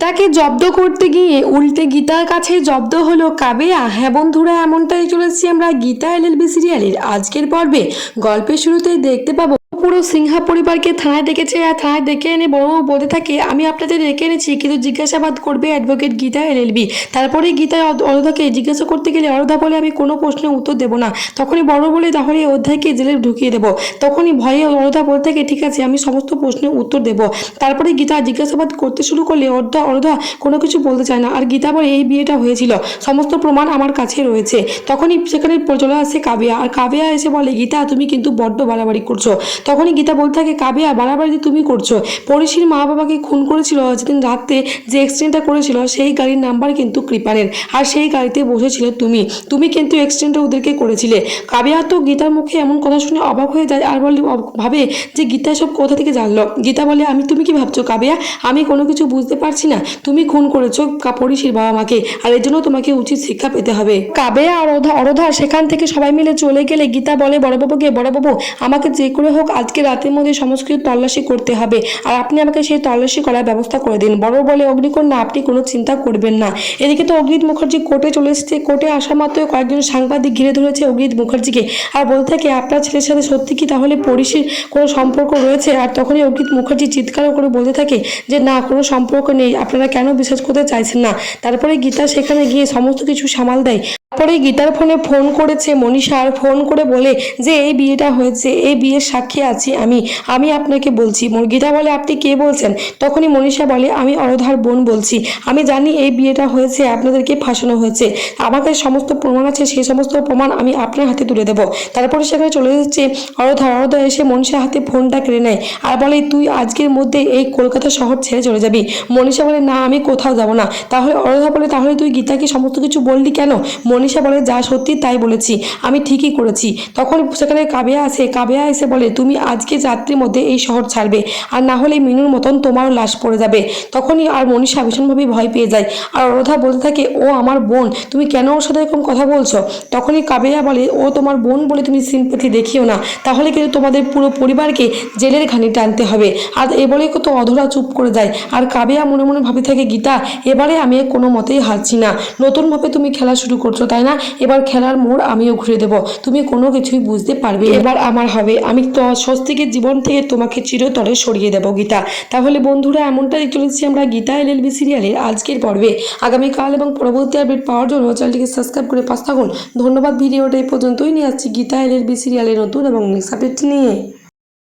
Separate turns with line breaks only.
তাকে জব্দ করতে গিয়ে উল্টে গীতার কাছে জব্দ হলো কাবেয়া। হ্যাঁ বন্ধুরা, এমনটাই চলেছি আমরা গীতা এল এলএলবি সিরিয়ালের আজকের পর্বে। গল্পের শুরুতে দেখতে পাবো পুরো সিংহা পরিবারকে থানায় ডেকেছে আর থানায় ডেকে এনে বড়বাবু বলতে থাকে, আমি আপনাদের ডেকে এনেছি, কিন্তু জিজ্ঞাসাবাদ করবে অ্যাডভোকেট গীতা এলএলবি তারপরে গীতা অরোধাকে জিজ্ঞাসা করতে গেলে অরোধা বলে, আমি কোনো প্রশ্নের উত্তর দেবো না। তখনই বড় বলে, তাহলে অধ্যায়কে জেলে ঢুকিয়ে দেবো। তখনই ভয়ে অরোধা বলতে থাকে, ঠিক আছে, আমি সমস্ত প্রশ্নের উত্তর দেবো। তারপরে গীতা জিজ্ঞাসাবাদ করতে শুরু করলে অর্ধা, অরোধা কোনো কিছু বলতে চায় না। আর গীতা বলে, এই বিয়েটা হয়েছিল, সমস্ত প্রমাণ আমার কাছে রয়েছে। তখনই সেখানে চলে আসে কাবিয়া। আর কাবিয়া এসে বলে, গীতা, তুমি কিন্তু বড্ড বাড়াবাড়ি করছ। তখনই গীতা বলতে থাকে, কাবিয়া বাড়াবাড়ি তুমি করছ। পড়শির মা বাবাকে খুন করেছিল যেদিন রাত্রে যে অ্যাক্সিডেন্টটা করেছিল, সেই গাড়ির নাম্বার কিন্তু কৃপানের। আর সেই গাড়িতে বসেছিল তুমি। তুমি কিন্তু অ্যাক্সিডেন্টটা ওদেরকে করেছিলে। কাবিয়া তো গীতার মুখে এমন কথা শুনে অবাক হয়ে যায় আর বলে ভাবে যে গীতা সব কোথা থেকে জানলো? গীতা বলে, আমি, তুমি কি ভাবছ কাবিয়া? আমি কোনো কিছু বুঝতে পারছি না। তুমি খুন করেছ পড়শির বাবা মাকে। আর এর জন্য তোমাকে উচিত শিক্ষা পেতে হবে। কাবেয়া আর অরধা সেখান থেকে সবাই মিলে চলে গেলে গীতা বলে, বড়বাবুকে, বড়বাবু, আমাকে যে করে হোক আজকে রাতের মধ্যে সমস্ত কিছু তল্লাশি করতে হবে। আর আপনি আমাকে সেই তল্লাশি করার ব্যবস্থা করে দিন। বড় বলে অগ্নিকন্যা আপনি কোনো চিন্তা করবেন না। এদিকে তো অগ্নিত মুখার্জি কোর্টে চলে এসেছে। কোর্টে আসা মাত্র কয়েকজন সাংবাদিক ঘিরে ধরেছে অগ্নিত মুখার্জিকে। আর বলতে থাকে, আপনার ছেলের সাথে সত্যি কি তাহলে পরিষের কোনো সম্পর্ক রয়েছে? আর তখনই অগ্নিত মুখার্জি চিৎকার করে বলতে থাকে যে, না, কোনো সম্পর্ক নেই। আপনারা কেন বিশ্বাস করতে চাইছেন না? তারপরে গীতা সেখানে গিয়ে সমস্ত কিছু সামাল দেয়। তারপরে গীতার ফোনে ফোন করেছে মনীষা আর ফোন করে বলে যে, এই বিয়েটা হয়েছে, এই বিয়ের সাক্ষী আছি আমি। আমি আপনাকে বলছি। গীতা বলে, আপনি কে বলছেন? তখনই মনীষা বলে, আমি অরধার বোন বলছি। আমি জানি এই বিয়েটা হয়েছে, আপনাদেরকে ফাঁসানো হয়েছে। আমাদের সমস্ত প্রমাণ আছে, সেই সমস্ত প্রমাণ আমি আপনার হাতে তুলে দেবো। তারপরে সেখানে চলে যাচ্ছে অরধা। অরধা এসে মনীষার হাতে ফোনটা কেড়ে নেয় আর বলে, তুই আজকের মধ্যে এই কলকাতা শহর ছেড়ে চলে যাবি। মনীষা বলে, না, আমি কোথাও যাব না। তাহলে অরধা বলে, তাহলে তুই গীতাকে সমস্ত কিছু বললি কেন? মনীষা বলে, যা সত্যি তাই বলেছি, আমি ঠিকই করেছি। তখন সেখানে কাবেয়া আসে, কাবেয়া এসে বলে, তুমি আজকে রাত্রির মধ্যে এই শহর ছাড়বে, আর না হলে মিনুর মতন তোমারও লাশ পড়ে যাবে। তখনই আর মনীষা ভীষণভাবে ভয় পেয়ে যায়। আর অরধা বলতে থাকে, ও আমার বোন, তুমি কেন ওর সাথে এরকম কথা বলছো? তখনই কাবেয়া বলে, ও তোমার বোন বলে তুমি সিম্পথি দেখিও না, তাহলে কিন্তু তোমাদের পুরো পরিবারকে জেলের ঘানি টানতে হবে। আর এ বলে তো অধরা চুপ করে যায়। আর কাবেয়া মনে মনে ভাবি থাকে, গীতা, এবারে আমি কোনো মতেই হারছি না। নতুনভাবে তুমি খেলা শুরু করছ তাই না? এবার খেলার মোড় আমিও ঘুরে দেবো। তুমি কোনো কিছুই বুঝতে পারবে এবার আমার হবে। আমি তো স্বস্তিকের জীবন থেকে তোমাকে চিরতরে সরিয়ে দেবো, গীতা। তাহলে বন্ধুরা, এমনটাই চলেছি আমরা গীতা এলএলবি সিরিয়ালের আজকের পর্বে। আগামীকাল এবং পরবর্তী আপডেট পাওয়ার জন্য চ্যানেলটিকে সাবস্ক্রাইব করে পাশ থাকুন। ধন্যবাদ, ভিডিওটা এই পর্যন্তই। নিয়ে আসছি গীতা এলএলবি সিরিয়ালের নতুন এবং নেক্সট আপডেট নিয়ে।